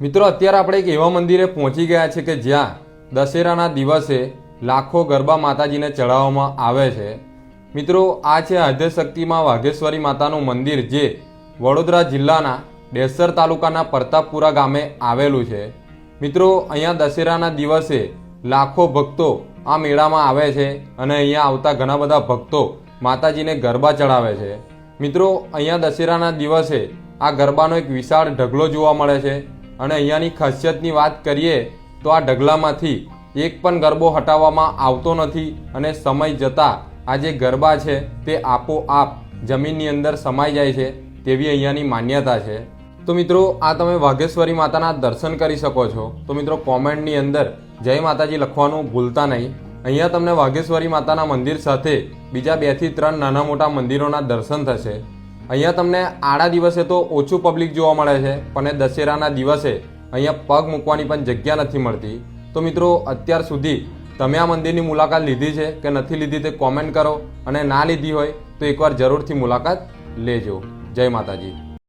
મિત્રો, અત્યારે આપણે એક એવા મંદિરે પહોંચી ગયા છે કે જ્યાં દશેરાના દિવસે લાખો ગરબા માતાજીને ચડાવવામાં આવે છે. મિત્રો, આ છે આદ્યશક્તિમાં વાઘેશ્વરી માતાનું મંદિર જે વડોદરા જિલ્લાના ડેસર તાલુકાના પ્રતાપપુરા ગામે આવેલું છે. મિત્રો, અહીંયા દશેરાના દિવસે લાખો ભક્તો આ મેળામાં આવે છે અને અહીંયા આવતા ઘણા બધા ભક્તો માતાજીને ગરબા ચડાવે છે. મિત્રો, અહીંયા દશેરાના દિવસે આ ગરબાનો એક વિશાળ ઢગલો જોવા મળે છે. અને અહીંયાની ખાસિયતની વાત કરીએ તો આ ઢગલામાંથી એક પણ ગરબો હટાવવામાં આવતો નથી અને સમય જતાં આ જે ગરબા છે તે આપોઆપ જમીનની અંદર સમાઈ જાય છે તેવી અહીંયાની માન્યતા છે. તો મિત્રો, આ તમે વાઘેશ્વરી માતાના દર્શન કરી શકો છો. તો મિત્રો, કોમેન્ટની અંદર જય માતાજી લખવાનું ભૂલતા નહીં. અહીંયા તમને વાઘેશ્વરી માતાના મંદિર સાથે બીજા બેથી ત્રણ નાના મોટા મંદિરોના દર્શન થશે. અહીંયા તમને આડા દિવસે તો ઓછું પબ્લિક જોવા મળે છે, પણ દશેરાના દિવસે અહીંયા પગ મૂકવાની પણ જગ્યા નથી મળતી. તો મિત્રો, અત્યાર સુધી તમે આ મંદિરની મુલાકાત લીધી છે કે નથી લીધી તે કોમેન્ટ કરો અને ના લીધી હોય તો એકવાર જરૂરથી મુલાકાત લેજો. જય માતાજી.